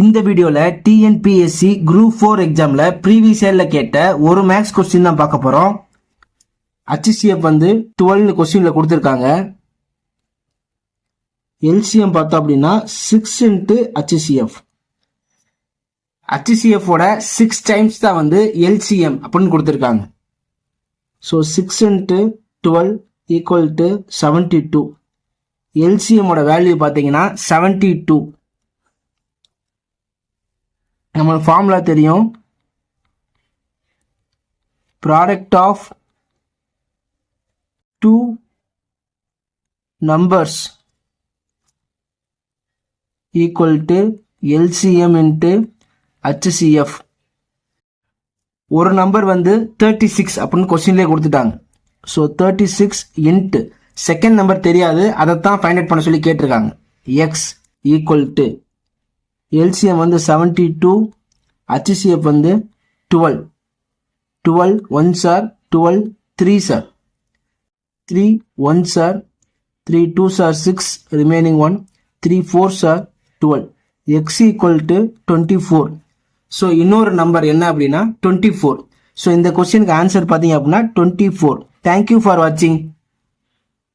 இந்த வீடியோவில் TNPSC group four எக்ஸாமில் ப்ரீவியஸ் இயரில் கேட்ட ஒரு மேக்ஸ் கொஸ்டின் தான் பார்க்க போகிறோம் ஹச்சிசிஎஃப் வந்து டுவெல் கொஸ்டினில் கொடுத்துருக்காங்க. எல்சிஎம் பார்த்தோம் அப்படின்னா சிக்ஸ் இன்ட்டு ஹச்சிசிஎஃப் ஹச்சிசிஎஃபோட சிக்ஸ் டைம்ஸ் தான் வந்து எல்சிஎம் அப்படின்னு கொடுத்துருக்காங்க. So six into twelve equal to seventy two எல்சிஎம்மோட value பார்த்தீங்கன்னா செவன்ட்டி டூ நம்மளுக்கு ஃபார்முலா தெரியும். Product of two numbers equal to LCM into HCF ஒரு நம்பர் வந்து தேர்ட்டி சிக்ஸ் அப்படின்னு கொஸ்டின்லேயே கொடுத்துட்டாங்க. So thirty six into second number தெரியாது. அதைத்தான் ஃபைண்ட் அவுட் பண்ண சொல்லி கேட்டிருக்காங்க. எக்ஸ் ஈக்குவல் டு எல்சிஎம் வந்து செவன்ட்டி டூ ஹச்சிசிஎஃப் வந்து twelve. Twelve one sir twelve three sir. Three one sir three two sir six remaining one three four sir twelve. X equal to twenty four. So இன்னொரு number என்ன அப்படின்னா twenty four. So இந்த கொஸ்டினுக்கு answer பார்த்தீங்க அப்படின்னா twenty four. Thank you for வாட்சிங்